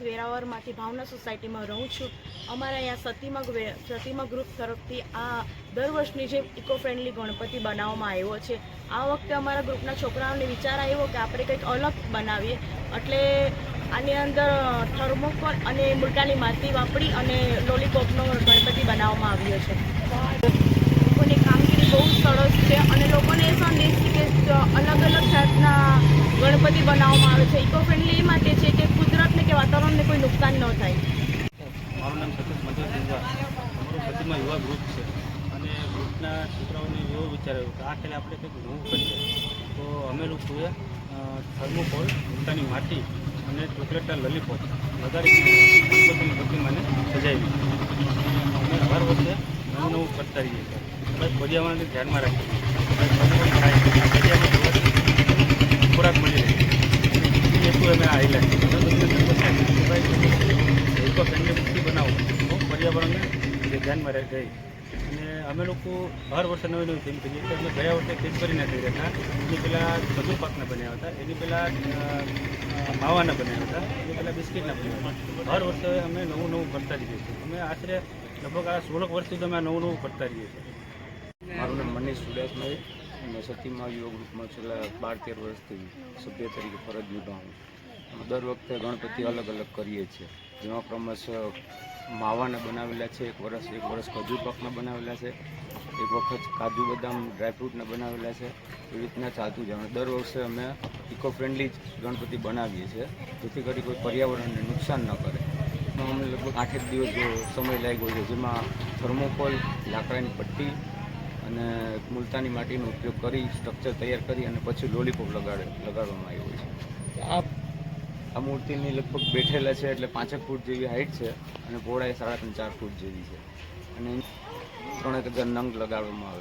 વિસ્તારમાંથી ભાવના સોસાયટીમાં રહું છું. અમારા અહીંયા સતીમગ સતીમગ ગ્રુપ તરફથી આ દર વર્ષની જેમ ઇકો ફ્રેન્ડલી ગણપતિ બનાવવામાં આવ્યો છે. આ વખતે અમારા ગ્રુપના છોકરાઓને વિચાર આવ્યો કે આપણે કંઈક અલગ બનાવીએ. એટલે આની અંદર થર્મોકોલ અને મુલટાની માટી વાપરી અને લોલીપોપનો ગણપતિ બનાવવામાં આવ્યો છે. લોકોની કામગીરી બહુ સરસ છે અને લોકોને એ સંદેશ કે અલગ અલગ જાતના ગણપતિ બનાવવામાં આવે છે. ઇકો ફ્રેન્ડલી એ માટે છે કે કુદરતને કે વાતાવરણને કોઈ નુકસાન ન થાય મારું નામ સતીશ મધુર સિંધવા સતીમાં યુવા ગ્રુપ છે. અને ગ્રુપના છોકરાઓને એવો વિચાર આવ્યો કે આ ખેલે આપણે કંઈક નવું કરીએ. તો અમે લોકોએ થર્મોકોલ પોતાની માટી અને ચોકલેટના લલીપોપ વધારે ગણપતિની પ્રતિમાને સજાવી અમે હર વર્ષે નવું નવું કરતા રહીએ છીએ. પર્યાવરણને ધ્યાનમાં રાખીએ ખોરાક મળી રહે. હેતુ અમે આ હાઈલાઇટ ઇકો ફ્રેન્ડલી બનાવો તો પર્યાવરણને જે ધ્યાનમાં રહે ગઈ અને અમે લોકો હર વર્ષે નવી નવી ફિલ્મ કરીએ એટલે અમે ગયા વર્ષે ફિલ્મ કરી નથી રહેતા એની પહેલાં ખજૂર પાકના બન્યા હતા. એની પહેલાં માવાના બન્યા હતા. એની પહેલાં બિસ્કિટના બન્યા હતા. હર વર્ષે અમે નવું નવું કરતા રહીએ છીએ. અમે આશરે લગભગ આ સોળક વર્ષથી અમે નવું નવું કરતા રહીએ છીએ. મારું નામ મનીષ સુડાસભાઈ અને સતીમાં યુવા ગ્રુપમાં છેલ્લા બાર તેર વર્ષથી સભ્ય તરીકે ફરજ નિભાવું દર વખતે ગણપતિ અલગ અલગ કરીએ છીએ. જેમાં ક્રમશ માવાના બનાવેલા છે, એક વર્ષ એક વર્ષ ખજૂર પાકના બનાવેલા છે, એક વખત કાજુ બદામ ડ્રાયફ્રૂટના બનાવેલા છે, એવી રીતના ચાલતું છે અને દર વર્ષે અમે ઇકો ફ્રેન્ડલી જ ગણપતિ બનાવીએ છીએ, જેથી કરી કોઈ પર્યાવરણને નુકસાન ન કરે. અમને લગભગ આઠેક દિવસ સમય લાગ્યો છે, જેમાં થર્મોકોલ, લાકડાની પટ્ટી અને મુલતાની માટીનો ઉપયોગ કરી સ્ટ્રક્ચર તૈયાર કરી અને પછી લોલીપોપ લગાડે, લગાડવામાં આવ્યો છે. આ આ મૂર્તિની લગભગ બેઠેલા છે એટલે પાંચેક ફૂટ જેવી હાઈટ છે અને પહોળાઈ સાડા ત્રણ ચાર ફૂટ જેવી છે. અને ત્રણેક હજાર નંગ લગાડવામાં આવે